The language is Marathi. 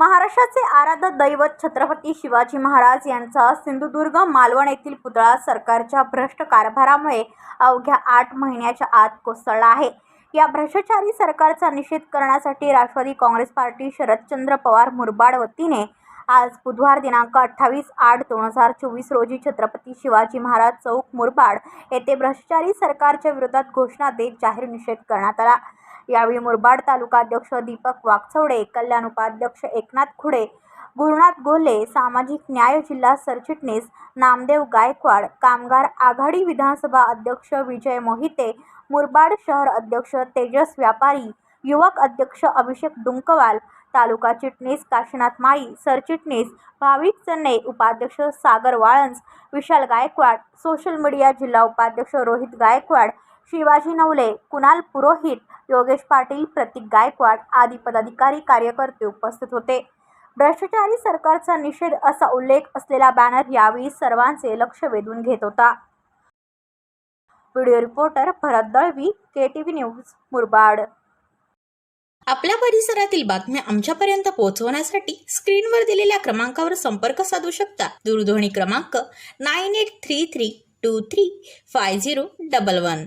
महाराष्ट्राचे आराध्य दैवत छत्रपती शिवाजी महाराज यांचा सिंधुदुर्ग मालवण येथील पुतळा सरकारच्या भ्रष्ट कारभारामुळे अवघ्या आठ महिन्याच्या आत कोसळला आहे. या भ्रष्टाचारी सरकारचा निषेध करण्यासाठी राष्ट्रवादी काँग्रेस पार्टी शरदचंद्र पवार मुरबाड वतीने आज बुधवार दिनांक अठ्ठावीस आठ दोन हजार चोवीस रोजी छत्रपती शिवाजी महाराज चौक मुरबाड येथे भ्रष्टाचारी सरकारच्या विरोधात घोषणा देत जाहीर निषेध करण्यात आला. यावेळी मुरबाड तालुकाध्यक्ष दीपक वाकचौडे कल्याण उपाध्यक्ष एकनाथ खुडे गुरुनाथ गोले सामाजिक न्याय जिल्हा सरचिटणीस नामदेव गायकवाड कामगार आघाडी विधानसभा अध्यक्ष विजय मोहिते मुरबाड शहर अध्यक्ष तेजस व्यापारी युवक अध्यक्ष अभिषेक डुंकवाल तालुका चिटणीस काशीनाथ माळी सरचिटणीस भाविक चन्ने उपाध्यक्ष सागर वाळंज विशाल गायकवाड सोशल मीडिया जिल्हा उपाध्यक्ष रोहित गायकवाड शिवाजी नवले कुणाल पुरोहित योगेश पाटील प्रतीक गायकवाड आदी पदाधिकारी कार्यकर्ते उपस्थित होते. भ्रष्टाचारी सरकारचा निषेध असा उल्लेख असलेला बॅनर यावेळी सर्वांचे लक्ष वेधून घेत होता. Video reporter Bharat Dalvi K T V news Murbad. आपल्या परिसरातील बातम्या आमच्यापर्यंत पोहोचवण्यासाठी स्क्रीनवर दिलेल्या क्रमांकावर संपर्क साधू शकता. दूरध्वनी क्रमांक nine eight three three two three five zero double one.